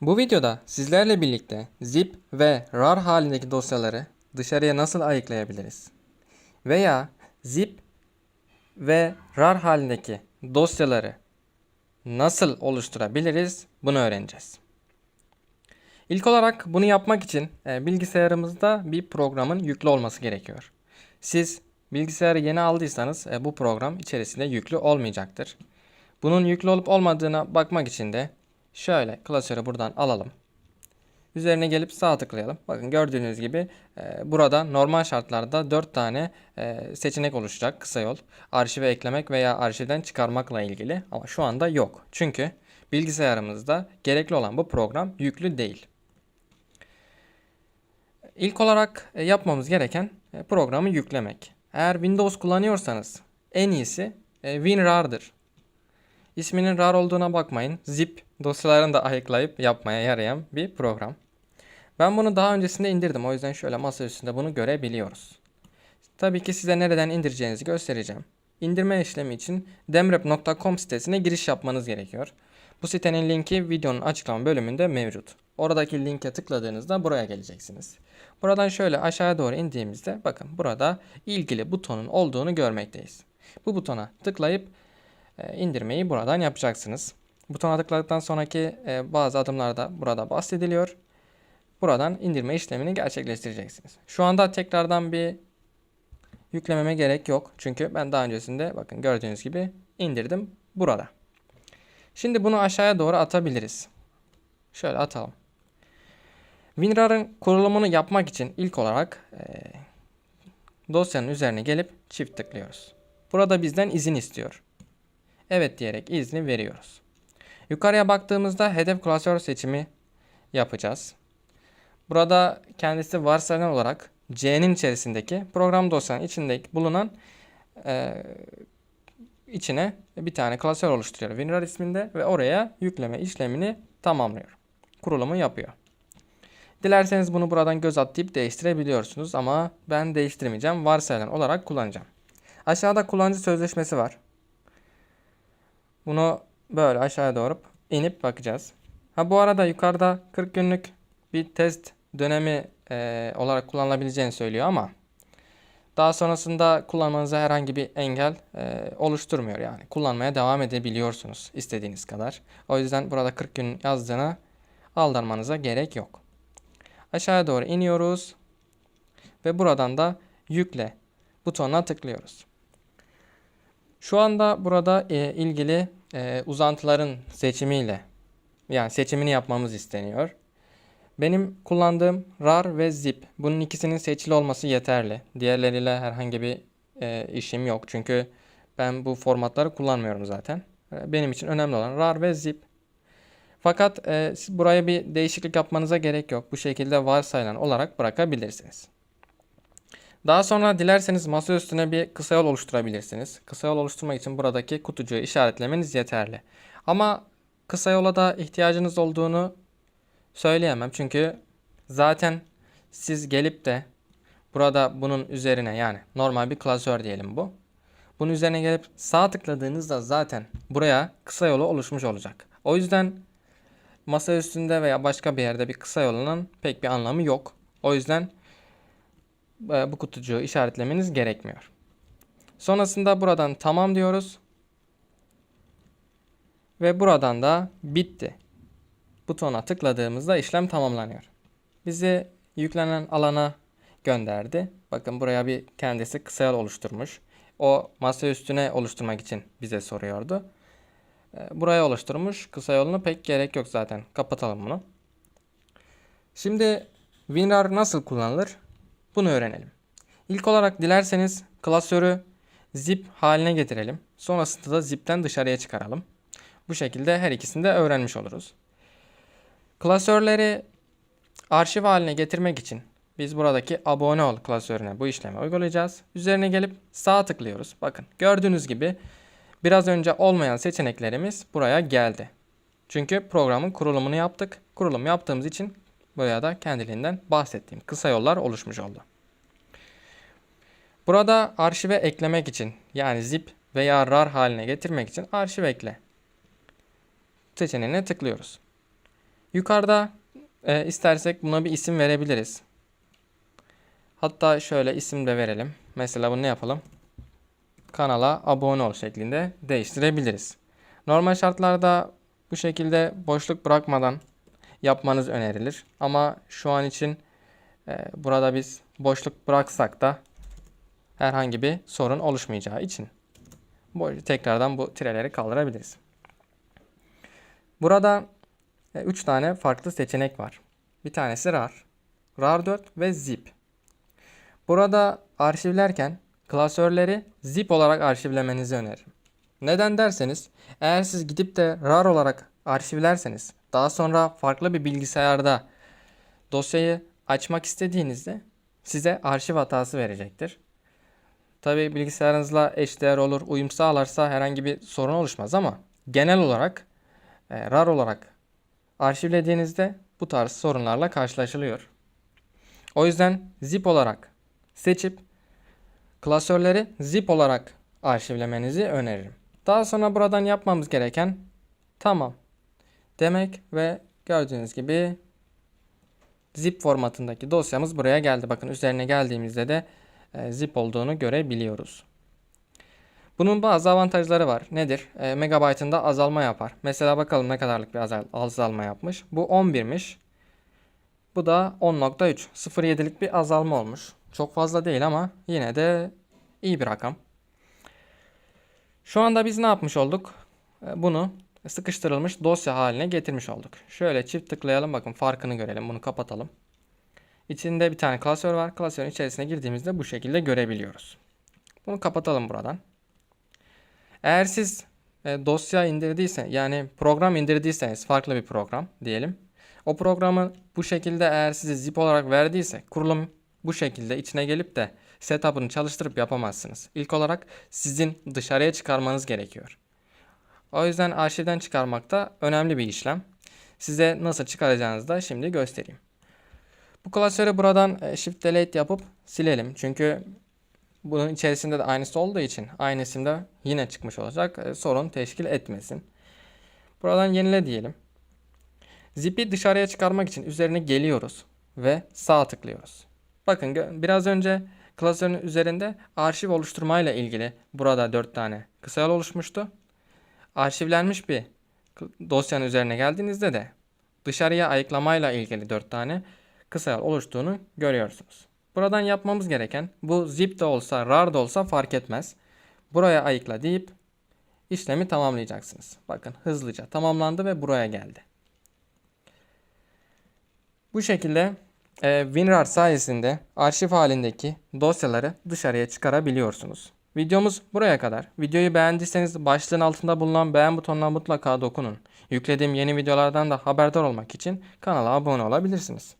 Bu videoda sizlerle birlikte zip ve rar halindeki dosyaları dışarıya nasıl ayıklayabiliriz? Veya zip ve rar halindeki dosyaları nasıl oluşturabiliriz? Bunu öğreneceğiz. İlk olarak bunu yapmak için e, bilgisayarımızda bir programın yüklü olması gerekiyor. Siz bilgisayarı yeni aldıysanız e, bu program içerisinde yüklü olmayacaktır. Bunun yüklü olup olmadığına bakmak için de şöyle klasörü buradan alalım. Üzerine gelip sağ tıklayalım. Bakın gördüğünüz gibi e, burada normal şartlarda 4 tane e, seçenek oluşacak kısa yol. Arşive eklemek veya arşivden çıkarmakla ilgili ama şu anda yok. Çünkü bilgisayarımızda gerekli olan bu program yüklü değil. İlk olarak e, yapmamız gereken e, programı yüklemek. Eğer Windows kullanıyorsanız en iyisi e, WinRAR'dır. İsminin RAR olduğuna bakmayın. Zip dosyalarını da ayıklayıp yapmaya yarayan bir program. Ben bunu daha öncesinde indirdim. O yüzden şöyle masa üstünde bunu görebiliyoruz. Tabii ki size nereden indireceğinizi göstereceğim. İndirme işlemi için demrep.com sitesine giriş yapmanız gerekiyor. Bu sitenin linki videonun açıklama bölümünde mevcut. Oradaki linke tıkladığınızda buraya geleceksiniz. Buradan şöyle aşağıya doğru indiğimizde bakın burada ilgili butonun olduğunu görmekteyiz. Bu butona tıklayıp indirmeyi buradan yapacaksınız. Butona tıkladıktan sonraki e, bazı adımlarda burada bahsediliyor. Buradan indirme işlemini gerçekleştireceksiniz. Şu anda tekrardan bir yüklememe gerek yok. Çünkü ben daha öncesinde bakın gördüğünüz gibi indirdim burada. Şimdi bunu aşağıya doğru atabiliriz. Şöyle atalım. WinRAR'ın kurulumunu yapmak için ilk olarak e, dosyanın üzerine gelip çift tıklıyoruz. Burada bizden izin istiyor. Evet diyerek izni veriyoruz. Yukarıya baktığımızda hedef klasör seçimi yapacağız. Burada kendisi varsayılan olarak C'nin içerisindeki program dosyanın içinde bulunan e, içine bir tane klasör oluşturuyor WinRAR isminde ve oraya yükleme işlemini tamamlıyor. Kurulumu yapıyor. Dilerseniz bunu buradan göz atlayıp değiştirebiliyorsunuz ama ben değiştirmeyeceğim. Varsayılan olarak kullanacağım. Aşağıda kullanıcı sözleşmesi var. Bunu böyle aşağıya doğru inip bakacağız. Ha bu arada yukarıda 40 günlük bir test dönemi e, olarak kullanılabileceğini söylüyor ama daha sonrasında kullanmanıza herhangi bir engel e, oluşturmuyor yani. Kullanmaya devam edebiliyorsunuz istediğiniz kadar. O yüzden burada 40 gün yazdığına aldanmanıza gerek yok. Aşağıya doğru iniyoruz ve buradan da yükle butonuna tıklıyoruz. Şu anda burada e, ilgili e, uzantıların seçimiyle yani seçimini yapmamız isteniyor. Benim kullandığım RAR ve ZIP. Bunun ikisinin seçili olması yeterli. Diğerleriyle herhangi bir e, işim yok. Çünkü ben bu formatları kullanmıyorum zaten. E, benim için önemli olan RAR ve ZIP. Fakat e, siz buraya bir değişiklik yapmanıza gerek yok. Bu şekilde varsayılan olarak bırakabilirsiniz. Daha sonra dilerseniz masa üstüne bir kısa yol oluşturabilirsiniz. Kısa yol oluşturmak için buradaki kutucuğu işaretlemeniz yeterli. Ama kısa yola da ihtiyacınız olduğunu söyleyemem. Çünkü zaten siz gelip de burada bunun üzerine yani normal bir klasör diyelim bu. Bunun üzerine gelip sağ tıkladığınızda zaten buraya kısa yolu oluşmuş olacak. O yüzden masa üstünde veya başka bir yerde bir kısa yolunun pek bir anlamı yok. O yüzden bu kutucuğu işaretlemeniz gerekmiyor. Sonrasında buradan tamam diyoruz. Ve buradan da bitti. Butona tıkladığımızda işlem tamamlanıyor. Bizi yüklenen alana gönderdi. Bakın buraya bir kendisi kısa yol oluşturmuş. O masa üstüne oluşturmak için bize soruyordu. Buraya oluşturmuş. Kısa yolunu pek gerek yok zaten. Kapatalım bunu. Şimdi WinRAR nasıl kullanılır? Bunu öğrenelim. İlk olarak dilerseniz klasörü zip haline getirelim. Sonrasında da zipten dışarıya çıkaralım. Bu şekilde her ikisini de öğrenmiş oluruz. Klasörleri arşiv haline getirmek için biz buradaki abone ol klasörüne bu işlemi uygulayacağız. Üzerine gelip sağ tıklıyoruz. Bakın gördüğünüz gibi biraz önce olmayan seçeneklerimiz buraya geldi. Çünkü programın kurulumunu yaptık. Kurulum yaptığımız için buraya da kendiliğinden bahsettiğim kısa yollar oluşmuş oldu. Burada arşive eklemek için yani zip veya rar haline getirmek için arşiv ekle seçeneğine tıklıyoruz. Yukarıda e, istersek buna bir isim verebiliriz. Hatta şöyle isim de verelim. Mesela bunu ne yapalım? Kanala abone ol şeklinde değiştirebiliriz. Normal şartlarda bu şekilde boşluk bırakmadan yapmanız önerilir. Ama şu an için e, burada biz boşluk bıraksak da herhangi bir sorun oluşmayacağı için tekrardan bu tireleri kaldırabiliriz. Burada 3 tane farklı seçenek var. Bir tanesi RAR, RAR4 ve ZIP. Burada arşivlerken klasörleri zip olarak arşivlemenizi öneririm. Neden derseniz eğer siz gidip de RAR olarak arşivlerseniz daha sonra farklı bir bilgisayarda dosyayı açmak istediğinizde size arşiv hatası verecektir. Tabi bilgisayarınızla eşdeğer olur, uyum sağlarsa herhangi bir sorun oluşmaz ama genel olarak e, RAR olarak arşivlediğinizde bu tarz sorunlarla karşılaşılıyor. O yüzden zip olarak seçip klasörleri zip olarak arşivlemenizi öneririm. Daha sonra buradan yapmamız gereken tamam demek ve gördüğünüz gibi zip formatındaki dosyamız buraya geldi. Bakın üzerine geldiğimizde de e, zip olduğunu görebiliyoruz. Bunun bazı avantajları var. Nedir? E, megabaytında azalma yapar. Mesela bakalım ne kadarlık bir azal azalma yapmış. Bu 11'miş. Bu da 10.3. 0.7'lik bir azalma olmuş. Çok fazla değil ama yine de iyi bir rakam. Şu anda biz ne yapmış olduk? E, Bunu sıkıştırılmış dosya haline getirmiş olduk. Şöyle çift tıklayalım bakın farkını görelim. Bunu kapatalım. İçinde bir tane klasör var. Klasörün içerisine girdiğimizde bu şekilde görebiliyoruz. Bunu kapatalım buradan. Eğer siz e, dosya indirdiysen yani program indirdiyseniz farklı bir program diyelim. O programı bu şekilde eğer size zip olarak verdiyse kurulum bu şekilde içine gelip de setup'ını çalıştırıp yapamazsınız. İlk olarak sizin dışarıya çıkarmanız gerekiyor. O yüzden arşivden çıkarmak da önemli bir işlem. Size nasıl çıkaracağınızı da şimdi göstereyim. Bu klasörü buradan e, Shift Delete yapıp silelim. Çünkü bunun içerisinde de aynısı olduğu için aynı isimde yine çıkmış olacak. E, Sorun teşkil etmesin. Buradan yenile diyelim. Zip'i dışarıya çıkarmak için üzerine geliyoruz ve sağ tıklıyoruz. Bakın biraz önce klasörün üzerinde arşiv oluşturmayla ilgili burada 4 tane kısa yol oluşmuştu. Arşivlenmiş bir dosyanın üzerine geldiğinizde de dışarıya ayıklamayla ilgili 4 tane kısa yol oluştuğunu görüyorsunuz. Buradan yapmamız gereken bu zip de olsa rar da olsa fark etmez. Buraya ayıkla deyip işlemi tamamlayacaksınız. Bakın hızlıca tamamlandı ve buraya geldi. Bu şekilde e, WinRAR sayesinde arşiv halindeki dosyaları dışarıya çıkarabiliyorsunuz. Videomuz buraya kadar. Videoyu beğendiyseniz başlığın altında bulunan beğen butonuna mutlaka dokunun. Yüklediğim yeni videolardan da haberdar olmak için kanala abone olabilirsiniz.